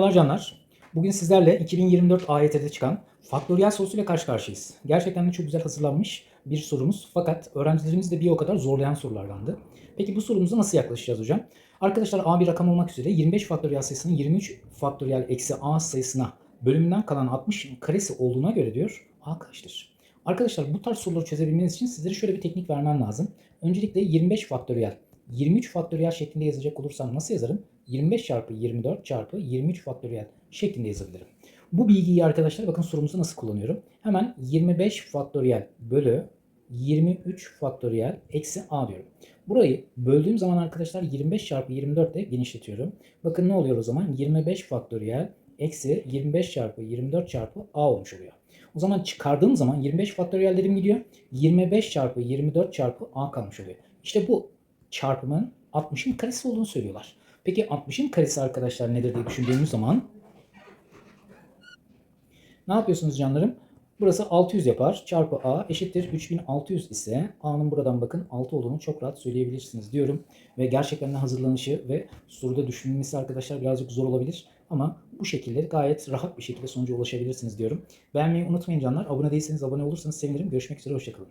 Merhabalar canlar. Bugün sizlerle 2024 AYT'de çıkan faktöriyel sorusuyla karşı karşıyayız. Gerçekten de çok güzel hazırlanmış bir sorumuz fakat öğrencilerimiz de bir o kadar zorlayan sorulardandı. Peki bu sorumuza nasıl yaklaşacağız hocam? Arkadaşlar A bir rakam olmak üzere 25 faktöriyel sayısının 23 faktöriyel eksi A sayısına bölümünden kalan 60 karesi olduğuna göre diyor A kaçtır? Arkadaşlar bu tarz soruları çözebilmeniz için sizlere şöyle bir teknik vermem lazım. Öncelikle 25 faktöriyel 23 faktöriyel şeklinde yazacak olursam nasıl yazarım? 25 çarpı 24 çarpı 23 faktöriyel şeklinde yazabilirim. Bu bilgiyi arkadaşlar bakın sorumuzda nasıl kullanıyorum. Hemen 25 faktöriyel bölü 23 faktöriyel eksi a diyorum. Burayı böldüğüm zaman arkadaşlar 25 çarpı 24 ile genişletiyorum. Bakın ne oluyor o zaman? 25 faktöriyel eksi 25 çarpı 24 çarpı a olmuş oluyor. O zaman çıkardığım zaman 25 faktöriyellerim gidiyor. 25 çarpı 24 çarpı a kalmış oluyor. İşte bu çarpımın 60'ın karesi olduğunu söylüyorlar. Peki 60'ın karesi arkadaşlar nedir diye düşündüğümüz zaman ne yapıyorsunuz canlarım? Burası 600 yapar. Çarpı A eşittir 3600 ise A'nın buradan bakın 6 olduğunu çok rahat söyleyebilirsiniz diyorum. Ve gerçekten de hazırlanışı ve soruda düşünülmesi arkadaşlar birazcık zor olabilir. Ama bu şekilde gayet rahat bir şekilde sonuca ulaşabilirsiniz diyorum. Beğenmeyi unutmayın canlar. Abone değilseniz abone olursanız sevinirim. Görüşmek üzere. Hoşçakalın.